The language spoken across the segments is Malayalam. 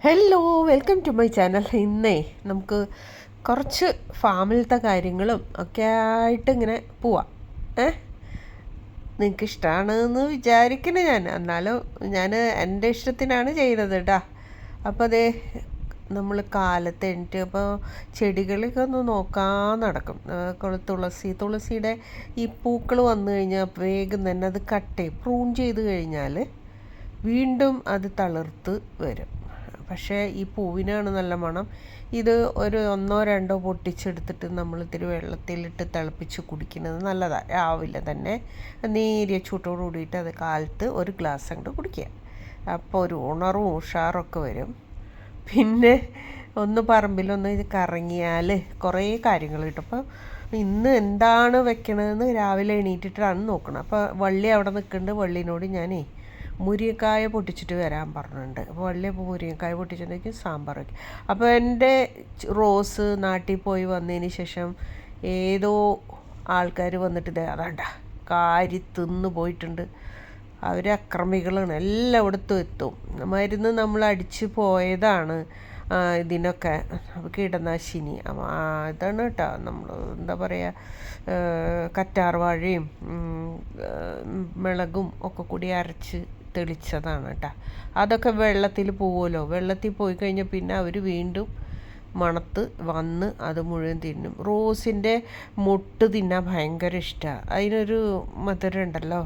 Hello welcome to my channel ഇന്നേ നമുക്ക് കുറച്ച് ഫാമിലത്തെ കാര്യങ്ങളും ഒക്കെ ആയിട്ട് ഇങ്ങനെ പോവാം. ഏ? നിങ്ങൾക്ക് ഇഷ്ടമാണെന്ന് വിചാരിക്കുന്നു ഞാൻ. എന്നാലും ഞാൻ എന്റെ ഇഷ്ടത്തിനാണ് ചെയ്യുന്നത് കേട്ടോ അപ്പോൾ അതേ നമ്മൾ കാലത്ത് എണീറ്റ് അപ്പോൾ ചെടികളൊക്കെ ഒന്ന് നോക്കാൻ നടക്കും. തുളസി തുളസിയുടെ ഈ പൂക്കൾ വന്നു കഴിഞ്ഞാൽ വേഗം തന്നെ അത് കട്ട് പ്രൂൺ ചെയ്ത് കഴിഞ്ഞാൽ വീണ്ടും അത് തളിർത്ത് വരും. പക്ഷേ ഈ പൂവിനാണ് നല്ല മണം. ഇത് ഒരു ഒന്നോ രണ്ടോ പൊട്ടിച്ചെടുത്തിട്ട് നമ്മൾ ഇത്തിരി വെള്ളത്തിലിട്ട് തിളപ്പിച്ച് കുടിക്കുന്നത് നല്ലതാണ് രാവിലെ തന്നെ നേരിയ ചൂട്ടോട് കൂടിയിട്ട് അത് കാലത്ത് ഒരു ഗ്ലാസ് അങ്ങോട്ട് കുടിക്കുക. അപ്പോൾ ഒരു ഉണറും ഉഷാറൊക്കെ വരും. പിന്നെ ഒന്ന് പറമ്പിലൊന്ന് ഇത് കറങ്ങിയാൽ കുറേ കാര്യങ്ങൾ കിട്ടും. അപ്പോൾ ഇന്ന് എന്താണ് വെക്കണതെന്ന് രാവിലെ എണീറ്റിട്ടാണ് നോക്കണം അപ്പോൾ വള്ളി അവിടെ നിൽക്കുന്നുണ്ട്. വള്ളിനോട് ഞാനേ മുരിങ്ങക്കായ പൊട്ടിച്ചിട്ട് വരാൻ പറഞ്ഞിട്ടുണ്ട്. അപ്പോൾ വലിയ മുരിങ്ങക്കായ പൊട്ടിച്ചിട്ടുണ്ടെങ്കിൽ സാമ്പാർ വയ്ക്കും. അപ്പോൾ എന്റെ റോസ് നാട്ടിൽ പോയി വന്നതിന് ശേഷം ഏതോ ആൾക്കാർ വന്നിട്ട് ദേ അതാണ്ട കാരി തിന്ന് പോയിട്ടുണ്ട്. അവർ അക്രമികളാണ് എല്ലായിടത്തും എത്തും. മരുന്ന് നമ്മൾ അടിച്ച് പോയതാണ് ഇതിനൊക്കെ. കീടനാശിനി. ഇതാണ് കേട്ടോ നമ്മൾ എന്താ പറയുക കറ്റാർവാഴയും മിളകും ഒക്കെ കൂടി അരച്ച് തെളിച്ചതാണ് കേട്ടോ അതൊക്കെ വെള്ളത്തിൽ പോവുമല്ലോ. വെള്ളത്തിൽ പോയി കഴിഞ്ഞാൽ പിന്നെ അവർ വീണ്ടും മണത്ത് വന്ന് അത് മുഴുവൻ തിന്നും. റോസിന്റെ മൊട്ട് തിന്നാൻ ഭയങ്കര ഇഷ്ടമാണ് അതിനൊരു മധുരം ഉണ്ടല്ലോ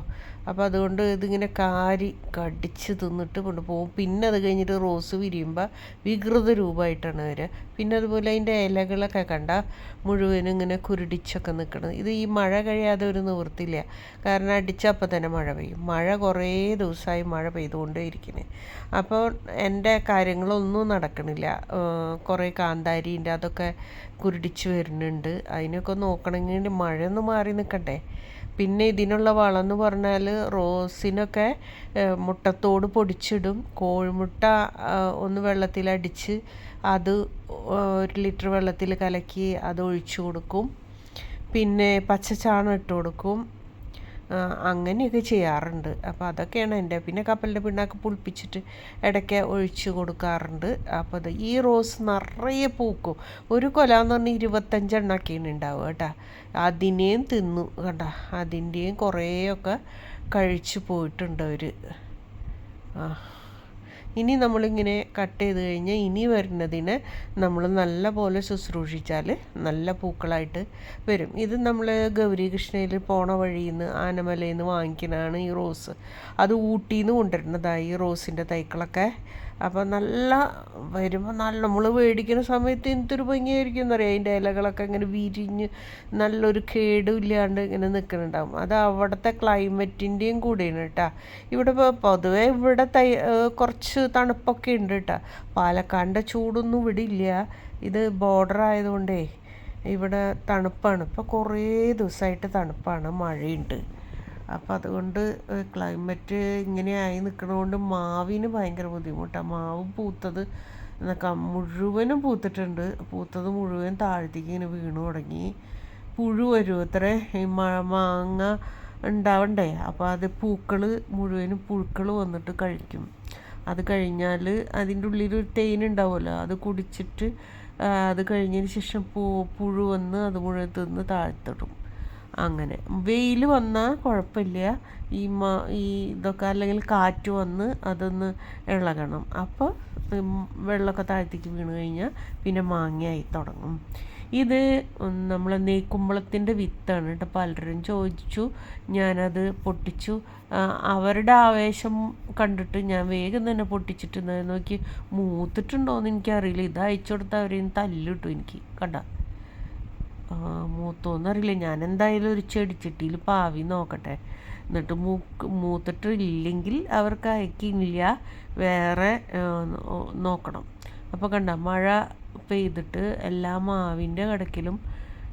അപ്പോൾ അതുകൊണ്ട് ഇതിങ്ങനെ കാരി കടിച്ച് തിന്നിട്ട് കൊണ്ടുപോകും. പിന്നെ അത് കഴിഞ്ഞിട്ട് റോസ് വിരിയുമ്പോൾ വികൃത രൂപമായിട്ടാണ് വരിക. പിന്നെ അതുപോലെ അതിന്റെ ഇലകളൊക്കെ കണ്ട മുഴുവനും ഇങ്ങനെ കുരുടിച്ചൊക്കെ നിൽക്കണം ഇത് ഈ മഴ കഴിയാതെ ഒരു നിവൃത്തിയില്ല. കാരണം അടിച്ചപ്പോൾ തന്നെ മഴ പെയ്യും. മഴ കുറേ ദിവസമായി മഴ പെയ്തുകൊണ്ടേ ഇരിക്കുന്നത് അപ്പോൾ എന്റെ കാര്യങ്ങളൊന്നും നടക്കണില്ല. കുറേ കാന്താരിന്റെ അതൊക്കെ കുരുടിച്ച് വരുന്നുണ്ട്. അതിനൊക്കെ നോക്കണമെങ്കിൽ മഴയൊന്ന് മാറി നിൽക്കട്ടെ. പിന്നെ ഇതിനുള്ള വളം എന്ന് പറഞ്ഞാൽ റോസിനൊക്കെ മുട്ടത്തോട് പൊടിച്ചിടും. കോഴിമുട്ട ഒന്ന് വെള്ളത്തിലടിച്ച് അത് ഒരു ലിറ്റർ വെള്ളത്തിൽ കലക്കി അത് ഒഴിച്ചു കൊടുക്കും. പിന്നെ പച്ചച്ചാണം ഇട്ട് കൊടുക്കും. അങ്ങനെയൊക്കെ ചെയ്യാറുണ്ട്. അപ്പോൾ അതൊക്കെയാണ് എന്റെ. പിന്നെ കപ്പലിന്റെ പിണ്ണാക്ക് പുളിപ്പിച്ചിട്ട് ഇടയ്ക്ക് ഒഴിച്ച് കൊടുക്കാറുണ്ട്. അപ്പോൾ അത് ഈ റോസ് നിറയെ പൂക്കും. ഒരു കൊല എന്ന് പറഞ്ഞാൽ ഇരുപത്തഞ്ചെണ്ണൊക്കെയാണ് ഉണ്ടാവുക കേട്ടോ. അതിനെയും തിന്നു കണ്ട. അതിന്റെയും കുറേയൊക്കെ കഴിച്ചു പോയിട്ടുണ്ട് അവർ ആ. ഇനി നമ്മളിങ്ങനെ കട്ട് ചെയ്ത് കഴിഞ്ഞാൽ ഇനി വരുന്നതിന് നമ്മൾ നല്ല പോലെ ശുശ്രൂഷിച്ചാൽ നല്ല പൂക്കളായിട്ട് വരും. ഇത് നമ്മൾ ഗൗരി കൃഷ്ണയിൽ പോണ വഴിയിൽ നിന്ന് ആനമലയിൽ നിന്ന് വാങ്ങിക്കുന്നതാണ് ഈ റോസ്. അത് ഊട്ടിയിൽ നിന്ന് കൊണ്ടുവരുന്നതായി ഈ റോസിന്റെ തൈക്കളൊക്കെ. അപ്പോൾ നല്ല വരുമ്പോൾ നല്ല നമ്മൾ മേടിക്കുന്ന സമയത്ത് എന്തൊരു ഭംഗിയായിരിക്കും എന്നറിയാം? അതിന്റെ ഇലകളൊക്കെ ഇങ്ങനെ വിരിഞ്ഞ് നല്ലൊരു കേടും ഇല്ലാണ്ട് ഇങ്ങനെ നിൽക്കുന്നുണ്ടാവും അത് അവിടുത്തെ ക്ലൈമറ്റിന്റെയും കൂടെയാണ് കേട്ടോ. ഇവിടെ പൊതുവേ ഇവിടെ തൈ കുറച്ച് തണുപ്പൊക്കെ ഉണ്ട് കേട്ടോ. പാലക്കാടിന്റെ ചൂടൊന്നും ഇവിടെ ഇല്ല. ഇത് ബോർഡർ ആയതുകൊണ്ടേ ഇവിടെ തണുപ്പാണ്. ഇപ്പോൾ കുറേ ദിവസമായിട്ട് തണുപ്പാണ് മഴയുണ്ട്. അപ്പോൾ അതുകൊണ്ട് ക്ലൈമറ്റ് ഇങ്ങനെ ആയി നിൽക്കണതുകൊണ്ട് മാവിന് ഭയങ്കര ബുദ്ധിമുട്ടാണ് മാവ് പൂത്തത് എന്നൊക്കെ മുഴുവനും പൂത്തിട്ടുണ്ട്. പൂത്തത് മുഴുവൻ താഴത്തേക്ക് ഇങ്ങനെ വീണു തുടങ്ങി. പുഴു വരും അത്രേ. ഈ മഴ മാങ്ങ ഉണ്ടാവണ്ടേ? അപ്പോൾ അത് പൂക്കൾ മുഴുവനും പുഴുക്കൾ വന്നിട്ട് കഴിക്കും. അത് കഴിഞ്ഞാൽ അതിന്റെ ഉള്ളിൽ ഒരു തേൻ ഉണ്ടാവുമല്ലോ അത് കുടിച്ചിട്ട് അത് കഴിഞ്ഞതിന് ശേഷം പൂ പുഴു വന്ന് അത് മുഴുവൻ തിന്ന് താഴ്ത്തിടും. അങ്ങനെ. വെയിൽ വന്നാൽ കുഴപ്പമില്ല. ഈ മ ഈ ഇതൊക്കെ അല്ലെങ്കിൽ കാറ്റ് വന്ന് അതൊന്ന് ഇളകണം. അപ്പോൾ വെള്ളമൊക്കെ താഴ്ത്തേക്ക് വീണ് കഴിഞ്ഞാൽ പിന്നെ മാങ്ങയായി തുടങ്ങും. ഇത് നമ്മളെ നെയ്ക്കുമ്പളത്തിന്റെ വിത്താണ് കേട്ടോ പലരും ചോദിച്ചു. ഞാനത് പൊട്ടിച്ചു. അവരുടെ ആവേശം കണ്ടിട്ട് ഞാൻ വേഗം തന്നെ പൊട്ടിച്ചിട്ട് നോക്കി നോക്കി മൂത്തിട്ടുണ്ടോയെന്ന് എനിക്കറിയില്ല. ഇത് അയച്ചു കൊടുത്താൽ അവരെയും തല്ലിട്ടു എനിക്ക്. കണ്ട? മൂത്തോന്നറിയില്ല. ഞാൻ എന്തായാലും ഒരു ചെടിച്ചട്ടിയിൽ പാവി നോക്കട്ടെ. എന്നിട്ട് മൂക്ക് മൂത്തിട്ടില്ലെങ്കിൽ അവർക്ക് അയക്കില്ല. വേറെ നോക്കണം. അപ്പോൾ കണ്ട മഴ പെയ്തിട്ട് എല്ലാ മാവിന്റെ കടക്കിലും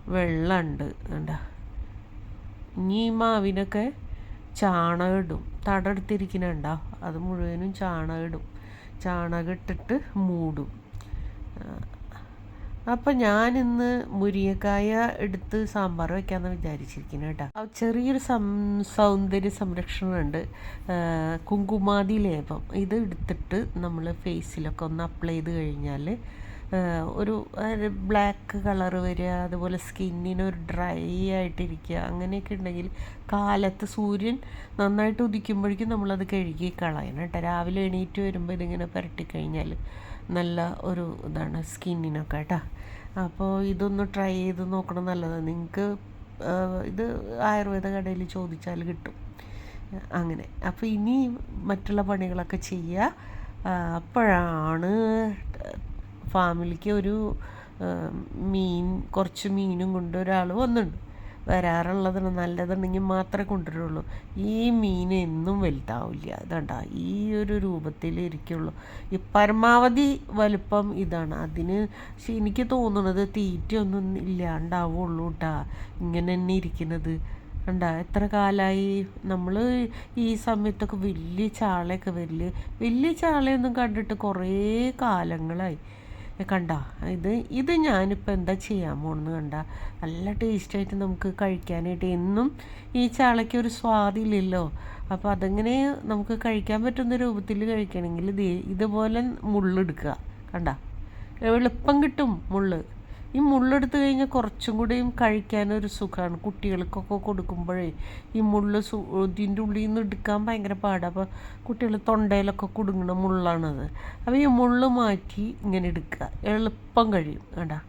വെള്ളമുണ്ട്. കണ്ട? ഇനി ഈ മാവിനൊക്കെ ചാണകം ഇടും. തടെടുത്തിരിക്കുന്നുണ്ടോ അത് മുഴുവനും ചാണകം ഇടും. ചാണകം ഇട്ടിട്ട് മൂടും. അപ്പം ഞാനിന്ന് മുരിങ്ങക്കായ എടുത്ത് സാമ്പാർ വെക്കാമെന്ന് വിചാരിച്ചിരിക്കുന്നു കേട്ടോ. ചെറിയൊരു സം സൗന്ദര്യ സംരക്ഷണമുണ്ട്. കുങ്കുമാതി ലേപം ഇത് എടുത്തിട്ട് നമ്മൾ ഫേസിലൊക്കെ ഒന്ന് അപ്ലൈ ചെയ്ത് കഴിഞ്ഞാൽ ഒരു ബ്ലാക്ക് കളർ വരിക അതുപോലെ സ്കിന്നിന് ഒരു ഡ്രൈ ആയിട്ടിരിക്കുക അങ്ങനെയൊക്കെ ഉണ്ടെങ്കിൽ കാലത്ത് സൂര്യൻ നന്നായിട്ട് ഉദിക്കുമ്പോഴേക്കും നമ്മളത് കഴുകി കളയണം കേട്ടോ. രാവിലെ എണീറ്റ് വരുമ്പോൾ ഇതിങ്ങനെ പുരട്ടിക്കഴിഞ്ഞാൽ നല്ല ഒരു ഇതാണ് സ്കിന്നിനൊക്കെ കേട്ടോ. അപ്പോൾ ഇതൊന്ന് ട്രൈ ചെയ്ത് നോക്കണം നല്ലതാണ് നിങ്ങൾക്ക് ഇത് ആയുർവേദ കടയിൽ ചോദിച്ചാൽ കിട്ടും. അങ്ങനെ. അപ്പോൾ ഇനി മറ്റുള്ള പണികളൊക്കെ ചെയ്യുക. അപ്പോഴാണ് ഫാമിലിക്ക് ഒരു മീൻ കുറച്ച് മീനും കൊണ്ട് ഒരാൾ വന്നിട്ടുണ്ട്. വരാറുള്ളതാണ് നല്ലതുണ്ടെങ്കിൽ മാത്രമേ കൊണ്ടുവരുള്ളൂ. ഈ മീൻ എന്നും വലുതാവില്ല. ഇതാണ്ട ഈ ഒരു രൂപത്തിൽ ഇരിക്കുള്ളൂ. ഈ പരമാവധി വലുപ്പം ഇതാണ്. അതിന് പക്ഷെ എനിക്ക് തോന്നുന്നത് തീറ്റയൊന്നും ഇല്ലാണ്ടാവുള്ളൂ കേട്ടാ ഇങ്ങനെ തന്നെ ഇരിക്കുന്നത്. കണ്ട എത്ര കാലമായി നമ്മൾ ഈ സമയത്തൊക്കെ വലിയ ചാളയൊക്കെ വരില്ല വലിയ ചാളയൊന്നും കണ്ടിട്ട് കുറേ കാലങ്ങളായി. കണ്ട? ഇത് ഇത് ഞാനിപ്പോൾ എന്താ ചെയ്യാൻ പോകണമെന്ന് കണ്ട? നല്ല ടേസ്റ്റായിട്ട് നമുക്ക് കഴിക്കാനായിട്ട് എന്നും ഈ ചാളയ്ക്ക് ഒരു സ്വാദില്ലല്ലോ അപ്പോൾ അതെങ്ങനെ നമുക്ക് കഴിക്കാൻ പറ്റുന്ന രൂപത്തിൽ കഴിക്കണമെങ്കിൽ ഇത് ഇതുപോലെ മുള്ളെടുക്കുക കണ്ട? എളുപ്പം കിട്ടും മുള്ള്. ഈ മുള്ളെടുത്ത് കഴിഞ്ഞാൽ കുറച്ചും കൂടിയും കഴിക്കാനൊരു സുഖമാണ് കുട്ടികൾക്കൊക്കെ കൊടുക്കുമ്പോഴേ ഈ മുള്ള് സു ഇതിന്റെ ഉള്ളിൽ നിന്ന് എടുക്കാൻ ഭയങ്കര പാടാണ് അപ്പോൾ കുട്ടികൾ തൊണ്ടയിലൊക്കെ കുടുങ്ങുന്ന മുള്ളാണത്. അപ്പോൾ ഈ മുള്ള് മാറ്റി ഇങ്ങനെ എടുക്കുക. എളുപ്പം കഴിയും. കേട്ടാ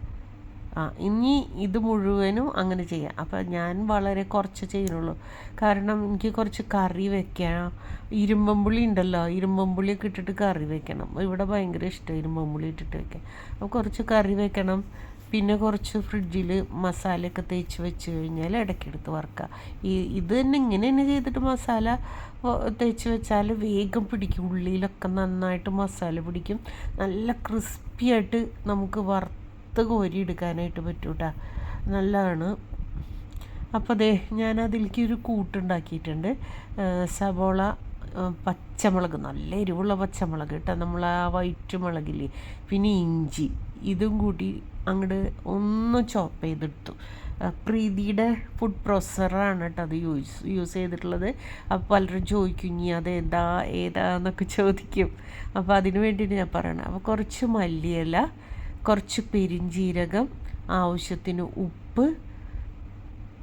ആ ഇനി ഇത് മുഴുവനും അങ്ങനെ ചെയ്യാം. അപ്പം ഞാൻ വളരെ കുറച്ച് ചെയ്യുന്നുള്ളൂ. കാരണം എനിക്ക് കുറച്ച് കറി വെക്കണം. ഇരുമ്പമ്പുളി ഉണ്ടല്ലോ. ഇരുമ്പമ്പുളിയൊക്കെ ഇട്ടിട്ട് കറി വെക്കണം. ഇവിടെ ഭയങ്കര ഇഷ്ടമാണ് ഇരുമ്പമ്പുളി ഇട്ടിട്ട് വെക്കാം അപ്പോൾ കുറച്ച് കറി വെക്കണം. പിന്നെ കുറച്ച് ഫ്രിഡ്ജിൽ മസാലയൊക്കെ തേച്ച് വെച്ച് കഴിഞ്ഞാൽ ഇടയ്ക്കെടുത്ത് വറുക്കുക. ഈ ഇത് തന്നെ ഇങ്ങനെ തന്നെ ചെയ്തിട്ട് മസാല തേച്ച് വെച്ചാൽ വേഗം പിടിക്കും. ഉള്ളിയിലൊക്കെ നന്നായിട്ട് മസാല പിടിക്കും. നല്ല ക്രിസ്പി ആയിട്ട് നമുക്ക് വറുത്ത് കോരി എടുക്കാനായിട്ട് പറ്റും നല്ലതാണ്. അപ്പോൾ അതെ ഞാൻ അതിലേക്ക് ഒരു കൂട്ടുണ്ടാക്കിയിട്ടുണ്ട് സവോള പച്ചമുളക്. നല്ല എരിവുള്ള പച്ചമുളക് കേട്ടോ നമ്മൾ ആ വൈറ്റ് മുളകില്ലേ? പിന്നെ ഇഞ്ചി. ഇതും കൂടി അങ്ങോട്ട് ഒന്ന് ചോപ്പ് ചെയ്തെടുത്തു. പ്രീതിയുടെ ഫുഡ് പ്രോസസ്സറാണ് കേട്ടോ അത് യൂസ് യൂസ് ചെയ്തിട്ടുള്ളത്. അപ്പോൾ പലരും ചോദിക്കും ഇനി അത് ഏതാ ഏതാന്നൊക്കെ ചോദിക്കും. അപ്പോൾ അതിന് വേണ്ടിയിട്ട് ഞാൻ പറയണം. അപ്പോൾ കുറച്ച് മല്ലിയില കുറച്ച് പെരിഞ്ചീരകം ആവശ്യത്തിന് ഉപ്പ്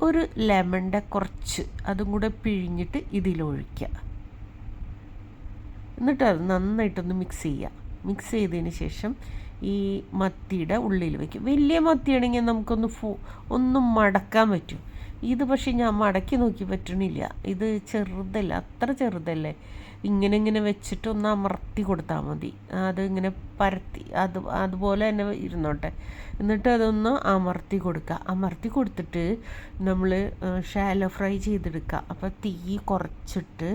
ഒരു ലെമണിന്റെ കുറച്ച് അതും കൂടെ പിഴിഞ്ഞിട്ട് ഇതിലൊഴിക്കുക എന്നിട്ട് അത് നന്നായിട്ടൊന്ന് മിക്സ് ചെയ്യുക മിക്സ് ചെയ്തതിന് ശേഷം ഈ മത്തിയുടെ ഉള്ളിൽ വയ്ക്കും വലിയ മത്തിയാണെങ്കിൽ നമുക്കൊന്ന് ഫു ഒന്നും മടക്കാൻ പറ്റും. ഇത് പക്ഷേ ഞാൻ മടക്കി നോക്കി പറ്റണില്ല. ഇത് ചെറുതല്ല അത്ര ചെറുതല്ലേ. ഇങ്ങനെ ഇങ്ങനെ വെച്ചിട്ട് ഒന്ന് അമർത്തി കൊടുത്താൽ മതി. അത് ഇങ്ങനെ പരത്തി അത് അതുപോലെ തന്നെ ഇരുന്നോട്ടെ. എന്നിട്ട് അതൊന്ന് അമർത്തി കൊടുക്കുക. അമർത്തി കൊടുത്തിട്ട് നമ്മൾ ഷാലോ ഫ്രൈ ചെയ്തെടുക്കുക. അപ്പോൾ തീ കുറച്ചിട്ട്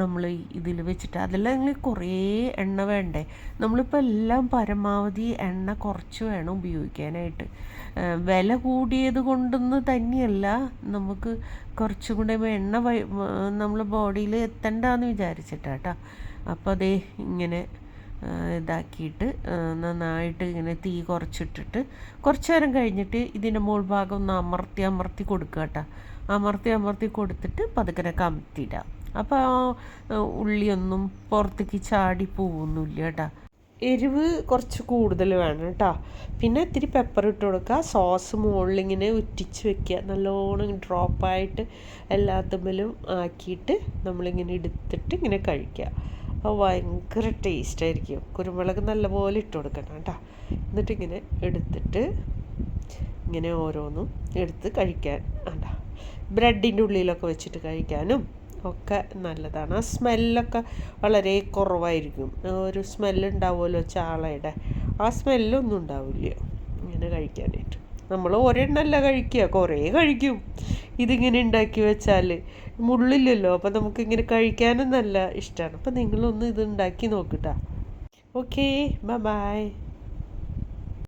നമ്മൾ ഇതിൽ വെച്ചിട്ട് അതെല്ലാം കുറേ എണ്ണ വേണ്ടേ? നമ്മളിപ്പോൾ എല്ലാം പരമാവധി എണ്ണ കുറച്ച് വേണം ഉപയോഗിക്കാനായിട്ട്. വില കൂടിയത് കൊണ്ടൊന്ന് തന്നെയല്ല നമുക്ക് കുറച്ചും കൂടെ എണ്ണ നമ്മൾ ബോഡിയിൽ എത്തണ്ടെന്ന് വിചാരിച്ചിട്ടാട്ടോ അപ്പോൾ അതേ ഇങ്ങനെ ഇതാക്കിയിട്ട് നന്നായിട്ട് ഇങ്ങനെ തീ കുറച്ചിട്ടിട്ട് കുറച്ച് നേരം കഴിഞ്ഞിട്ട് ഇതിന്റെ മുകൾ ഭാഗം ഒന്ന് അമർത്തി അമർത്തി കൊടുക്കുക കേട്ടോ. അമർത്തി അമർത്തി കൊടുത്തിട്ട് പതുക്കനെ കമത്തിയിടാം. അപ്പോൾ ഉള്ളിയൊന്നും പുറത്തേക്ക് ചാടി പോകുന്നില്ല കേട്ടോ. എരിവ് കുറച്ച് കൂടുതൽ വേണം കേട്ടോ. പിന്നെ ഇത്തിരി പെപ്പർ ഇട്ട് കൊടുക്കുക. സോസ് മുകളിലിങ്ങനെ ഉറ്റിച്ച് വെക്കുക. നല്ലോണം ഡ്രോപ്പായിട്ട് എല്ലാത്തുമ്മലും ആക്കിയിട്ട് നമ്മളിങ്ങനെ എടുത്തിട്ട് ഇങ്ങനെ കഴിക്കുക. അപ്പോൾ ഭയങ്കര ടേസ്റ്റ് ആയിരിക്കും. കുരുമുളക് നല്ലപോലെ ഇട്ട് കൊടുക്കണം കേട്ടോ. എന്നിട്ടിങ്ങനെ എടുത്തിട്ട് ഇങ്ങനെ ഓരോന്നും എടുത്ത് കഴിക്കാൻ വേണ്ട. ബ്രെഡിന്റെ ഉള്ളിലൊക്കെ വെച്ചിട്ട് കഴിക്കാനും ഒക്കെ നല്ലതാണ്. ആ സ്മെല്ലൊക്കെ വളരെ കുറവായിരിക്കും. ഒരു സ്മെല്ലുണ്ടാവുമല്ലോ ചാളയുടെ. ആ സ്മെല്ലൊന്നും ഉണ്ടാവില്ല ഇങ്ങനെ കഴിക്കാനായിട്ട്. നമ്മൾ ഒരെണ്ണമല്ല കഴിക്കുക. കുറേ കഴിക്കും. ഇതിങ്ങനെ ഉണ്ടാക്കി വെച്ചാൽ മുള്ളില്ലല്ലോ. അപ്പോൾ നമുക്കിങ്ങനെ കഴിക്കാനും നല്ല ഇഷ്ടമാണ്. അപ്പോൾ നിങ്ങളൊന്ന് ഇത് ഉണ്ടാക്കി നോക്കിട്ടാ ഓക്കേ. Bye bye.